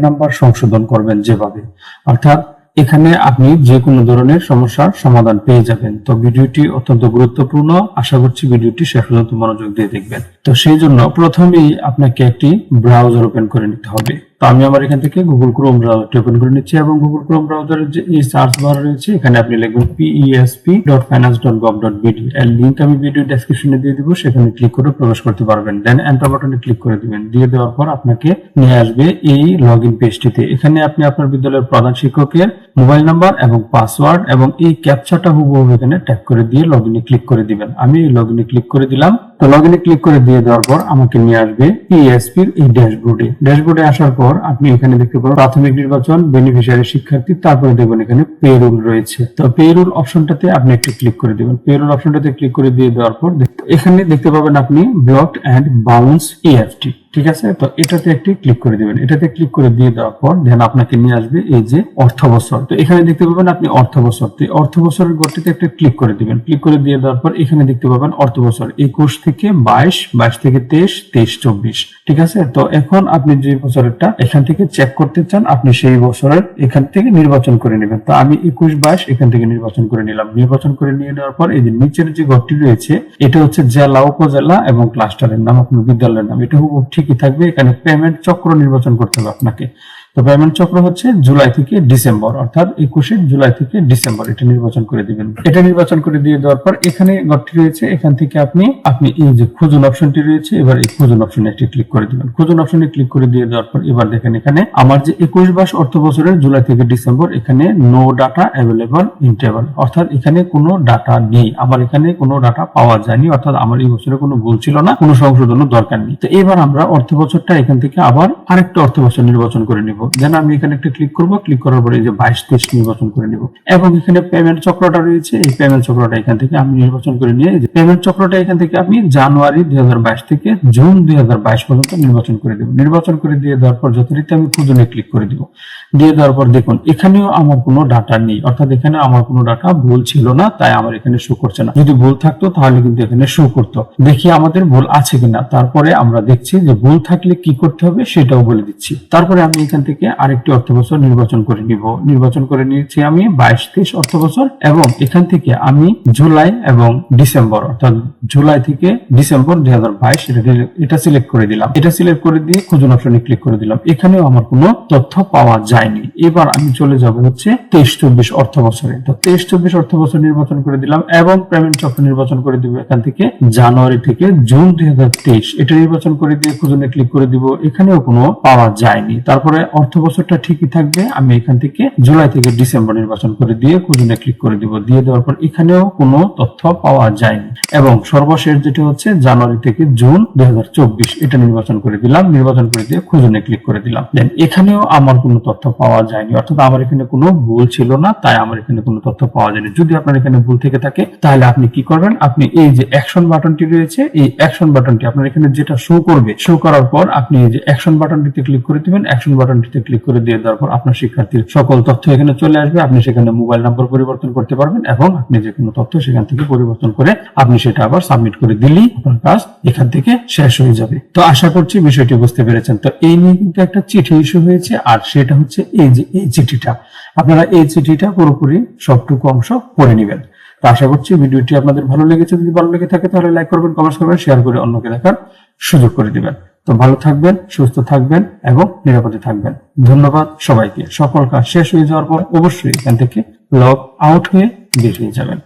Number সংশোধন করবেন যেভাবে। অর্থাৎ এখানে আপনি যে কোনো ধরনের সমস্যার সমাধান পেয়ে যাবেন। তো ভিডিওটি অত্যন্ত গুরুত্বপূর্ণ। আশা করছি ভিডিওটি শেষ পর্যন্ত মনোযোগ দিয়ে দেখবেন। তো সেই জন্য প্রথমেই আপনাকে একটি ব্রাউজার ওপেন করে নিতে হবে। তো আমি আমার এখান থেকে গুগল ক্রোম ব্রাউজারটি ওপেন করে নিচ্ছি এবং গুগল ক্রোম ব্রাউজারের যে এই সার্চ বার রয়েছে, এখানে আপনি লিখবেন PESP dot finance dot gov dot BD এর লিঙ্ক আমি ভিডিও ডেসক্রিপশনে দিয়ে দিব, সেখানে ক্লিক করে প্রবেশ করতে পারবেন। দেন এন্টার বাটনে ক্লিক করে দিবেন। দিয়ে দেওয়ার পর আপনাকে নিয়ে আসবে এই লগ ইন পেজটিতে এখানে আপনি আপনার বিদ্যালয়ের প্রধান শিক্ষকের মোবাইল নাম্বার এবং পাসওয়ার্ড এবং এই ক্যাপচাটা হুবহু এখানে ট্যাপ করে দিয়ে লগ ক্লিক করে দিবেন। আমি এই লগ ক্লিক করে দিলাম। তো লগ ইনে ক্লিক করে দিয়ে দেওয়ার পর আমাকে নিয়ে আসবে পিএসপির এই ড্যাশবোর্ডে ড্যাশবোর্ডে আসার পর আপনি এখানে দেখতে পাবেন প্রাথমিক নির্বাচন বেনিফিশিয়ারি শিক্ষার্থী, তারপরে দেখবেন এখানে পে রুল রয়েছে। তো পেরুল অপশনটাতে আপনি একটু ক্লিক করে দিবেন। পেরুল অপশনটাতে ক্লিক করে দিয়ে দেওয়ার পর এখানে দেখতে পাবেন আপনি ব্লক অ্যান্ড বাউন্স ইএফটি ঠিক আছে? তো এটাতে একটি ক্লিক করে দিবেন। এটাতে ক্লিক করে দিয়ে দেওয়ার পর দেন আপনাকে নিয়ে আসবে এই যে অর্থ বছর। তো এখানে দেখতে পাবেন আপনি অর্থ বছর। তো অর্থ বছরের গড়টিতে একটা ক্লিক করে দিবেন। ক্লিক করে দিয়ে দেওয়ার পর এখানে দেখতে পাবেন অর্থ বছর। একুশ থেকে বাইশ বাইশ থেকে তেইশ তেইশ, চব্বিশ। ঠিক আছে? তো এখন আপনি যে বছরেরটা এখান থেকে চেক করতে চান, আপনি সেই বছরের এখান থেকে নির্বাচন করে নেবেন। তো আমি একুশ, বাইশ এখান থেকে নির্বাচন করে নিলাম। নির্বাচন করে নিয়ে নেওয়ার পর এই যে নিচের যে ঘরটি রয়েছে, এটা হচ্ছে জেলা, উপজেলা এবং ক্লাস্টারের নাম, আপনার বিদ্যালয়ের নাম। এটা হুবহু ঠিকই থাকবে? এখানে পেমেন্ট চক্র নির্বাচন করতে হবে আপনাকে। তো পেমেন্ট চক্র হচ্ছে জুলাই থেকে ডিসেম্বর, অর্থাৎ একুশে জুলাই থেকে ডিসেম্বর এটা নির্বাচন করে দিবেন। এটা নির্বাচন করে দিয়ে দেওয়ার পর এখানে ঘরটি রয়েছে, এখান থেকে আপনি আপনি এই যে খুঁজুন অপশনটি রয়েছে, এবার এই খুঁজুন অপশনে একটি ক্লিক করে দিবেন। খুঁজুন অপশনে ক্লিক করে দিয়ে দেওয়ার পর এবার দেখেন এখানে আমার যে একুশ বাইশ অর্থ বছরের জুলাই থেকে ডিসেম্বর, এখানে no data available in table অর্থাৎ এখানে কোনো ডাটা নেই। আমার এখানে কোনো ডাটা পাওয়া যায়নি, অর্থাৎ আমার এই বছরে কোনো ভুল ছিল না, কোনো সংশোধনের দরকার নেই। তো এবার আমরা অর্থ বছরটা এখান থেকে আবার আরেকটা অর্থ বছর নির্বাচন করে নিব। দেন আমি এখানে একটা ক্লিক করব ক্লিক করার পরে যে বাইশ তেইশ নির্বাচন করে নিব। এবং এখানে পেমেন্ট চক্রটা রয়েছে, এই পেমেন্ট চক্রটা এখান থেকে আমি নির্বাচন করে নিয়ে পেমেন্ট চক্রটা এখান থেকে আমি জানুয়ারি দুই থেকে জুন দুই পর্যন্ত নির্বাচন করে দেব। নির্বাচন করে দিয়ে দেওয়ার পর যথারীতি আমি খুঁজনে ক্লিক করে দিব। দিয়ে দেওয়ার পর দেখুন, এখানেও আমার কোনো ডাটা নেই। অর্থাৎ এখানে আমার কোনো ডাটা ভুল ছিল না, তাই আমার এখানে শো করছে না। যদি ভুল থাকতো, তাহলে কিন্তু এখানে শো করতো। দেখি আমাদের ভুল আছে কিনা। তারপরে আমরা দেখছি যে ভুল থাকলে কি করতে হবে, সেটাও বলে দিচ্ছি। তারপরে আমি এখান থেকে আরেকটি অর্থ বছর নির্বাচন করে নিব। নির্বাচন করে নিয়েছি আমি বাইশ, তেইশ অর্থ বছর এবং এখান থেকে আমি জুলাই এবং ডিসেম্বর, অর্থাৎ জুলাই থেকে ডিসেম্বর দুই হাজার বাইশ এটা সিলেক্ট করে দিলাম। এটা সিলেক্ট করে দিয়ে খুঁজুন অপশনে ক্লিক করে দিলাম। এখানেও আমার কোনো তথ্য পাওয়া যায়নি। এবার আমি চলে যাব হচ্ছে তেইশ চব্বিশ অর্থ বছরে। তো তেইশ চব্বিশ অর্থ বছর নির্বাচন করে দিলাম এবং পেমেন্ট চক্র নির্বাচন করে দিব এখান থেকে জানুয়ারি থেকে জুন দুই এটা নির্বাচন করে দিয়ে খুঁজনে ক্লিক করে দিব, এখানেও কোনো পাওয়া যায়নি। তারপরে অর্থ বছরটা ঠিকই থাকবে, আমি এখান থেকে জুলাই থেকে ডিসেম্বর নির্বাচন করে দিয়ে খুঁজনে ক্লিক করে দিব। দিয়ে দেওয়ার পর এখানেও কোনো তথ্য পাওয়া যায়নি। এবং সর্বশেষ যেটা হচ্ছে জানুয়ারি থেকে জুন দুই হাজার চব্বিশ, এটা নির্বাচন করে দিলাম, নির্বাচন করে দিয়ে খুঁজনে ক্লিক করে দিলাম। দেন এখানেও আমার কোনো তথ্য পাওয়া যায়নি। অর্থাৎ আমার এখানে কোনো ভুল ছিল না, তাই আমার এখানে কোনো তথ্য পাওয়া যায়নি। যদি আপনার এখানে ভুল থেকে থাকে, তাহলে আপনি কি করবেন? আপনি এই যে অ্যাকশন বাটনটি রয়েছে, এই অ্যাকশন বাটনটি আপনার এখানে যেটা শো করবে শো করার পর আপনি এই যে অ্যাকশন বাটনটিতে ক্লিক করে দিবেন। অ্যাকশন বাটনটিতে ক্লিক করে দিয়ে দেওয়ার পর আপনার শিক্ষার্থীর সকল তথ্য এখানে চলে আসবে। আপনি সেখানে মোবাইল নাম্বার পরিবর্তন করতে পারবেন এবং আপনি যে কোনো তথ্য সেখান থেকে পরিবর্তন করে আপনি সেটা আবার সাবমিট করে দিলেই আপনার কাজ এখান থেকে শেষ হয়ে যাবে। তো আশা করছি বিষয়টি বুঝতে পেরেছেন। তো এই নিয়ে কিন্তু একটা চিঠি ইস্যু হয়েছে, আর সেটা হচ্ছে এই এই চিঠিটা, আপনারা এই চিঠিটা পুরোপুরি সবটুকু অংশ পড়ে নেবেন। তো আশা করছি ভিডিওটি আপনাদের ভালো লেগেছে, যদি ভালো লেগে থাকে তাহলে লাইক করবেন কমেন্ট করবেন শেয়ার করে অন্যকে দেখার সুযোগ করে দিবেন। তো ভালো থাকবেন, সুস্থ থাকবেন এবং নিরাপদে থাকবেন। ধন্যবাদ সবাইকে। সকল কাজ শেষ হয়ে যাওয়ার পর অবশ্যই এখান থেকে লগ আউট হয়ে বেরিয়ে যাবেন।